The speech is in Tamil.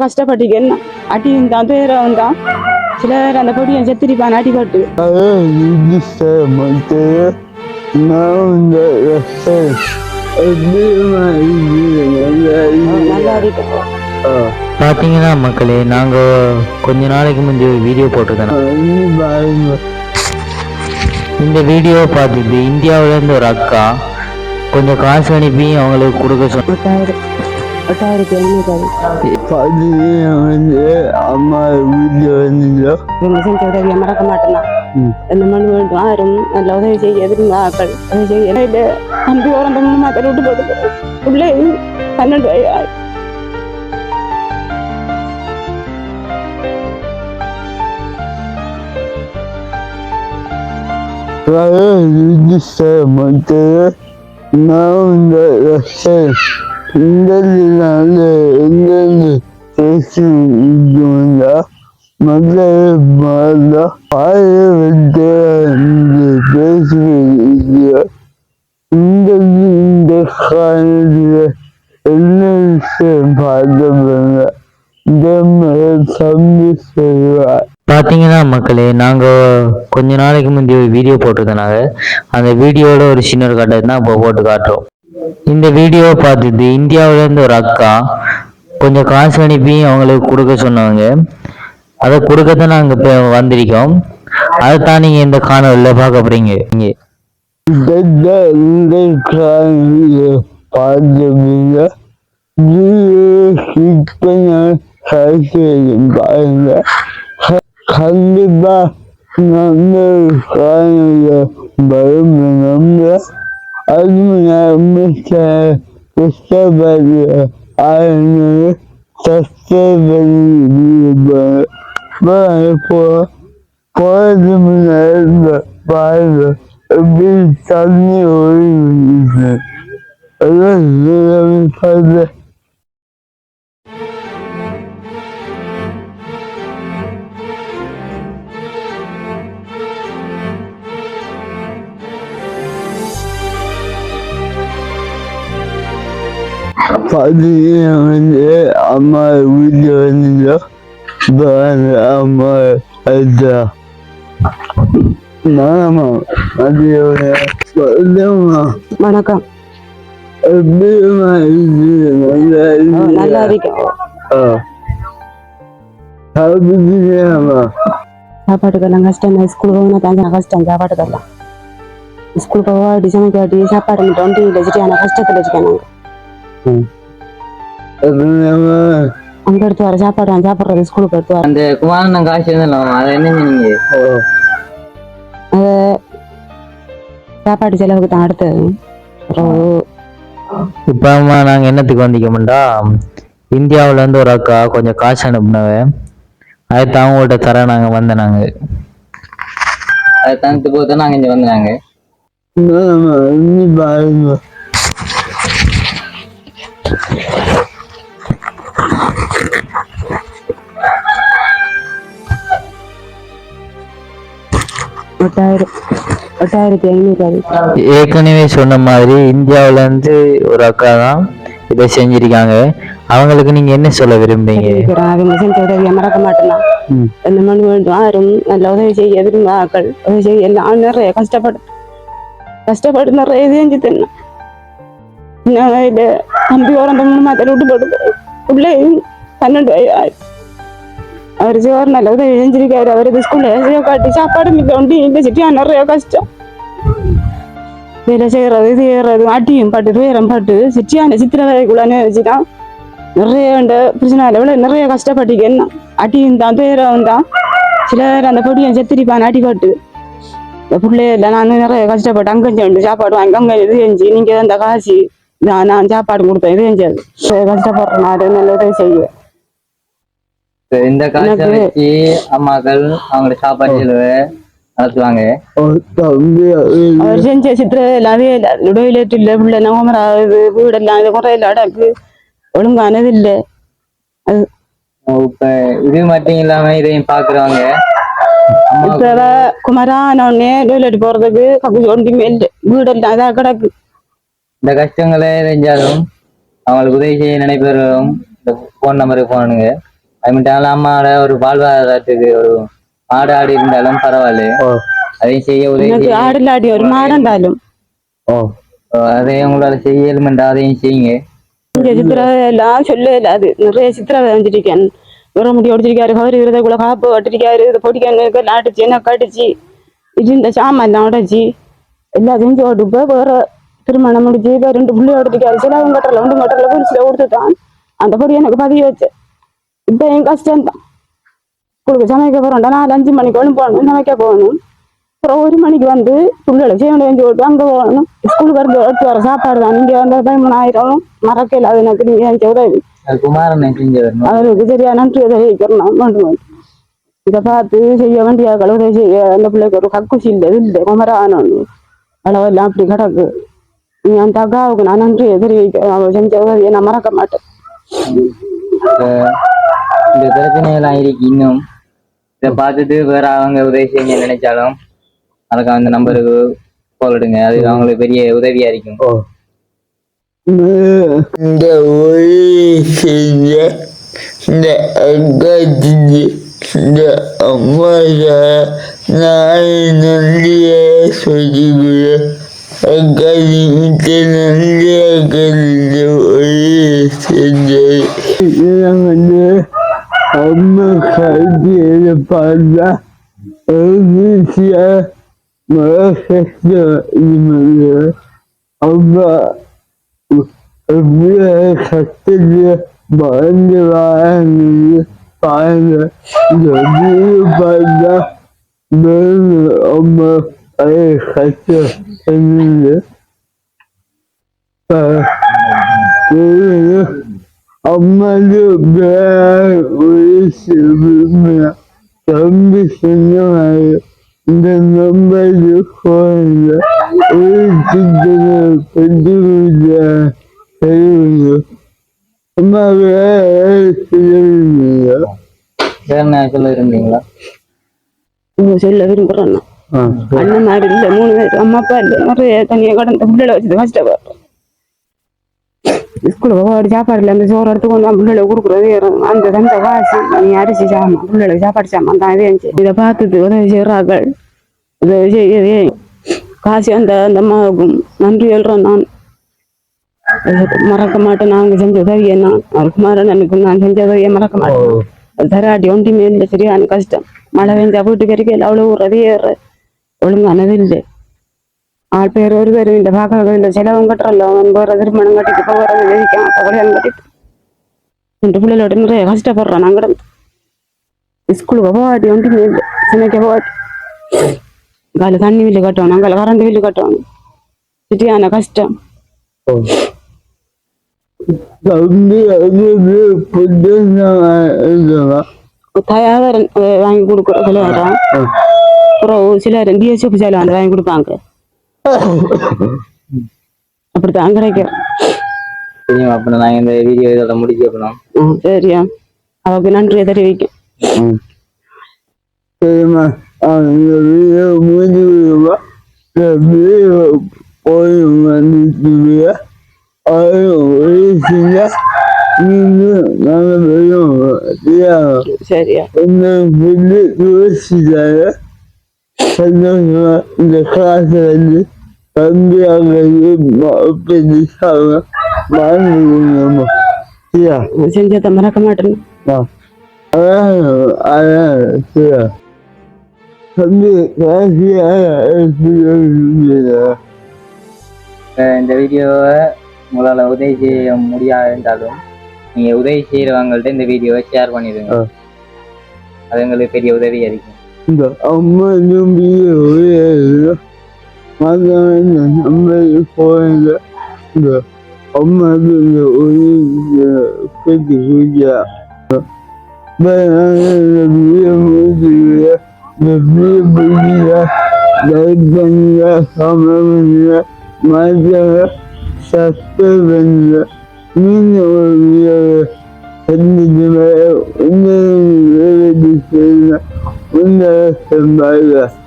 கஷ்டப்பட்டீங்க என்ன அடியும் தான் துயரம் தான் சில பேர் அந்த பொடியை செத்திரிப்பான் அடிபட்டு பாத்தீங்கன்னா மக்களே நாங்க கொஞ்ச நாளைக்கு முந்தைய ஒரு வீடியோ போட்டிருந்தோம். இந்த வீடியோவை பார்த்துட்டு இந்தியாவுல இருந்து ஒரு அக்கா கொஞ்சம் காசு அனுப்பி அவங்களுக்கு கொடுக்க சொன்ன எட்டாயிரம் எட்டாயிரத்தி ஐநூறு வந்து அம்மா வீட்டில் வந்து இவங்க செஞ்ச உதவியை மறக்க மாட்டேனா இந்த மண் வேண்டும் யாரும் நல்ல உதவி செய்ய எதிர்ந்தாக்கள் உதவி செய்ய இல்ல தம்பி ஓரம் மூணு மாதம் விட்டு போட்டு உள்ளே பன்னெண்டு வயது மட்டும் நான் இந்த இந்த எங்கெந்து பேசி வந்தா மக்கள் பார்த்தா ஆயிரத்தி பேசி இந்த இந்த காலத்தில் என்ன விஷயம் பார்த்தவங்க பார்த்தீங்கன்னா மக்களே நாங்கள் கொஞ்ச நாளைக்கு முந்தைய ஒரு வீடியோ போட்டிருந்தனாங்க அந்த வீடியோட ஒரு சின்ன ஒரு கட்டத்தை தான் இப்போ போட்டு காட்டுறோம். இந்த வீடியோவை பார்த்துட்டு இந்தியாவுல இருந்து ஒரு அக்கா கொஞ்சம் காசு அனுப்பி அவங்களுக்கு கொடுக்க சொன்னாங்க. அதை கொடுக்கத்தான் நாங்கள் இப்போ வந்திருக்கோம். அதைத்தான் நீங்க இந்த காணொலியில் பார்க்க போறீங்க. இங்கே. இந்த இந்த காலையில் பாருங்க கண்டிப்பா நம்ம காலையில் வரும் நம்ம அது நம்ம கஷ்டப்படுற ஆளுநர் கஷ்டப்பட்டு போ போறது முன்னாடி பாருங்க எப்படி தண்ணி ஓடி அதான் பார்த்து பார்த்தீங்கன்னா வந்து அம்மா வீட்டில் வந்துட்டோம் இப்போ வந்து அம்மா அதுதா நானம்மா அதோட சொல்லுமா வணக்கம் எப்படிமா நல்லா நல்லா இருக்கு இருக்கு ஆ சாப்பிட்டுக்கிறியாம்மா சாப்பாட்டுக்கெல்லாம் கஷ்டம் ஸ்கூல் போகணும் தான் கஷ்டம் சாப்பாட்டுக்கெல்லாம் ஸ்கூல் போக சாப்பாடு வச்சுட்டு ஆனால் கஷ்டத்தில் அங்க எடுத்து வர சாப்பாடு சாப்பிட்றது ஸ்கூலுக்கு எடுத்து வர. அந்த குமாரன் காசு இருந்தாலும் அதை என்ன நீங்க சாப்பாடு செலவுக்கு தான் அடுத்தது. அப்புறம் இப்போ அம்மா நாங்கள் என்னத்துக்கு வந்திக்கோம்டா? இந்தியாவுல இருந்து ஒரு அக்கா கொஞ்சம் காசு அனுப்புனவ. அதை தான் உங்கள்கிட்ட தர நாங்கள் வந்தோம் நாங்கள் அதை தந்துட்டு போது நாங்கள் இங்கே வந்தாங்க எட்டாயிரம் எட்டாயிரத்தி ஐநூறு ஏற்கனவே சொன்ன மாதிரி இந்தியாவுல இருந்து ஒரு அக்கா தான் இதை செஞ்சிருக்காங்க. அவங்களுக்கு நீங்க என்ன சொல்ல விரும்புறீங்க? உதவியை மறக்க மாட்டேனா இந்த மண் வேண்டும் யாரும் நல்ல உதவி செய்ய எதிர்ந்தாக்கள் உதவி செய்ய எல்லாம் நிறைய கஷ்டப்படு கஷ்டப்பட்டு நிறைய செஞ்சு தின்ன. இல்ல தம்பி ஓரம் மூணு மாதம் விட்டு போட்டு உள்ளே பன்னெண்டு வயது அவர் ஜோர் நல்ல உதவி செஞ்சிருக்காரு அவர் இது ஸ்கூல்ல காட்டி சாப்பாடு மிக்க உண்டு இந்த சிட்டியா நிறைய கஷ்டம் வேலை செய்கிறது இது செய்யறது அட்டியும் பட்டு வேறம் பட்டு சிட்டியான வேலைக்குள்ளான்னு வச்சுதான் நிறைய இந்த பிரச்சனை இவ்வளோ நிறைய கஷ்டப்பட்டீங்க என்ன அடியும் தான் துயரம் தான் சில பேர் அந்த பொடியை செத்திரிப்பான் அடிபட்டு இந்த பிள்ளையில நான் நிறைய கஷ்டப்பட்டு அங்கே செஞ்சு சாப்பாடு வாங்கி அங்கே இது செஞ்சு நீங்கள் அந்த காசு நான் நான் சாப்பாடு கொடுத்தேன் இது செஞ்சது கஷ்டப்படுறேன் நான் நல்ல உதவி செய்வேன் இந்த காசை எனக்கு- வச்சு அம்மாக்கள் அவங்களோட சாப்பாடு செலவை நடத்துவாங்க தம்பி அவர் செஞ்ச சித்திர எல்லாமே உடவிலேட்டு இல்லை பிள்ளை நவமரா இது வீடெல்லாம் இது குறையில அடக்கு ஒழுங்கானது இல்லை. இப்ப இது மட்டும் இல்லாம இதையும் பாக்குறவங்க இப்ப குமரான டொய்லெட் போறதுக்கு கக்கு ஒன்றுமே இல்லை. வீடெல்லாம் இதாக கிடக்கு. இந்த கஷ்டங்களை செஞ்சாலும் அவங்களுக்கு உதவி செய்ய நினைப்பவர்களும் இந்த ஃபோன் நம்பருக்கு போனுங்க அது மட்டும் இல்லாம அம்மாவோட ஒரு வாழ்வாதாரத்துக்கு ஒரு மாடு ஆடு இருந்தாலும் பரவாயில்ல அதையும் செய்ய உதவி. ஆடிலாடி ஒரு மாடண்டாலும் ஓ. அதை உங்களால செய்ய இயலுமெண்டா அதையும் செய்யுங்க. எல்லாம் சொல்ல அது நிறைய சித்திரவதை வந்துருக்கேன் உர முடி ஒடிச்சிருக்காரு கவரி விரதக்குள்ள காப்பு கட்டிருக்காரு இதை பொடிக்கானுக்கு நாட்டுச்சு என்ன கடிச்சு இது இந்த சாமான் எல்லாம் உடைச்சி. ஓட்டு இப்போ வேற திருமணம் முடிச்சு இப்போ ரெண்டு புள்ளி ஓடிருக்காரு சிலவங்க கட்டல ஒன்று கட்டல போலீஸ்ல கொடுத்துட்டான். அந்த பொடி எனக்கு பதிவு வச்சு இப்போ என் கஷ்டம் தான். ஸ்கூலுக்கு சமைக்க போறோம்டா நாலு அஞ்சு மணிக்கு ஒன்று போகணும் சமைக்க போகணும். அப்புறம் ஒரு மணிக்கு வந்து பிள்ளைகளை செய்ய வேண்டிய விட்டு அங்கே போகணும். ஸ்கூலுக்கு இருந்து எடுத்து வர சாப்பாடு தான். நீங்கள் வந்து பதிமூணாயிரம் மறக்கல அது எனக்கு நீங்கள் எனக்கு உதவி அவருக்கு சரியா நன்றி தெரிவிக்கிறோம் வேண்டும் இதை பார்த்து செய்ய வேண்டிய உதவி செய்ய அந்த பிள்ளைக்கு ஒரு கக்குசி இல்லை இல்லை. குமரானு அளவெல்லாம் அப்படி கிடக்கு. நீ அந்த அக்காவுக்கு நான் நன்றி தெரிவிக்கிறேன் அவள் செஞ்ச உதவியை நான் மறக்க மாட்டேன். இந்த பிரச்சனையெல்லாம் இருக்கு இன்னும் இதை பார்த்துட்டு வேற அவங்க உதவி செய்ய நினைச்சாலும் அதுக்கு அந்த நம்பருக்கு கால் எடுங்க அது அவங்களுக்கு பெரிய உதவியா இருக்கும். இந்த ஒளி செஞ்ச இந்த அக்காச்சி இந்த அம்மாவை நான் நன்றிய சொல்லிக்கிறேன் அக்காச்சி மிக்க நன்றிய கருந்த ஒளி செஞ்ச வந்து அம்மா கல்வியில பார்த்தா ஈஸியா மழை கஷ்டம் அம்மா அப்படியே கஷ்டத்துல பயந்து வாழ்ந்து பாருங்க இந்த வீடு பார்த்தா வேறு அம்மா பழைய கஷ்டம் இருந்தது அம்மாக்கு தம்பி சொன்னாரு இந்த நம்பருக்கு போன ஒரு சித்தனை கொண்டு செய்யுங்க அம்மா வேறு செய்யுங்க வேற என்ன சொல்ல இருந்தீங்களா உங்க சொல்ல விரும்புகிறேன் நான் அண்ணன் மாதிரி இல்லை மூணு பேர் அம்மா அப்பா இல்லை நிறைய தனியாக கடந்த பிள்ளைகளை வச்சுட்டு கஷ்டப்படுறேன் ஸ்கூலுக்கு போகாடி சாப்பாடு இல்லை அந்த சோறு எடுத்து கொண்டு வந்து பிள்ளைகளை கொடுக்குறது அந்த தந்த காசு நீ அரிசி சாமான் பிள்ளைகளுக்கு சாப்பாடு சாமான் தான் இதே இருந்துச்சு. இதை பார்த்துட்டு உதவி செய்கிறார்கள் உதவி செய்யவே காசு அந்த அந்த அம்மாவுக்கும் நன்றி சொல்கிறேன் நான். அது மறக்க மாட்டேன். நாங்கள் செஞ்ச உதவியை நான் குமாரன் எனக்கு நான் செஞ்ச உதவியை மறக்க மாட்டேன். அது தராட்டி ஒன்றுமே இல்லை சரியான கஷ்டம். மழை பெஞ்சா வீட்டுக்கு வரைக்கும் அவ்வளோ ஒரு ஏற. ஒழுங்கானது இல்லை. ஆள் பேர் ஒரு பேரும் இல்லை பார்க்க இல்லை செலவும் கட்டுறல அவன் போகிற திருமணம் கட்டிட்டு போகிறது எதிர்க்கான் அப்போ கல்யாணம் கட்டிட்டு ரெண்டு பிள்ளைகளோட நிறைய கஷ்டப்படுறான் நான் கிடந்து ஸ்கூலுக்கு போகாட்டி ஒன்றுமே இல்லை சமைக்க போகாட்டி காலை தண்ணி பில்லு கட்டணும் அங்கே கரண்ட் பில்லு கட்டணும் சரியான கஷ்டம் தம்பி அது புதுசா தயார் வாங்கி கொடுக்குற அப்புறம் சிலர் பிஎஸ்எஃப் சேலை வாங்கி கொடுப்பாங்க அப்படித்தான் கிடைக்கும் தெரியும் அப்ப நாங்க இந்த வீடியோ இதோட முடிச்சு வைக்கணும் ம், சரியா. அவருக்கு நன்றியை தெரிவிக்கும். சரிம்மா. வீடியோ முடிஞ்சு இந்த வீடியோ போய் அது நாங்கள் வெறும் சரியா? யோசிச்சாங்க சந்தோஷமா இந்த காசை வந்து செஞ்சதை மறக்க மாட்டேன். இந்த வீடியோவை உங்களால உதவி செய்ய முடியாது இருந்தாலும் நீங்க உதவி செய்யறவங்கள்ட்ட இந்த வீடியோவை ஷேர் பண்ணிடுங்க. அது எங்களுக்கு பெரிய உதவியா இருக்கும். இந்த அம்மா நம்பி ஒரே மகன் நம்ம போயிருந்த இந்த அம்மாவுக்கு இந்த ஒரு கட்டி பூஜா சஸ்பெண்ட் மீண்டும் ஒரு சந்திச்சு உன்னை உன்னை சம்பாதிக்க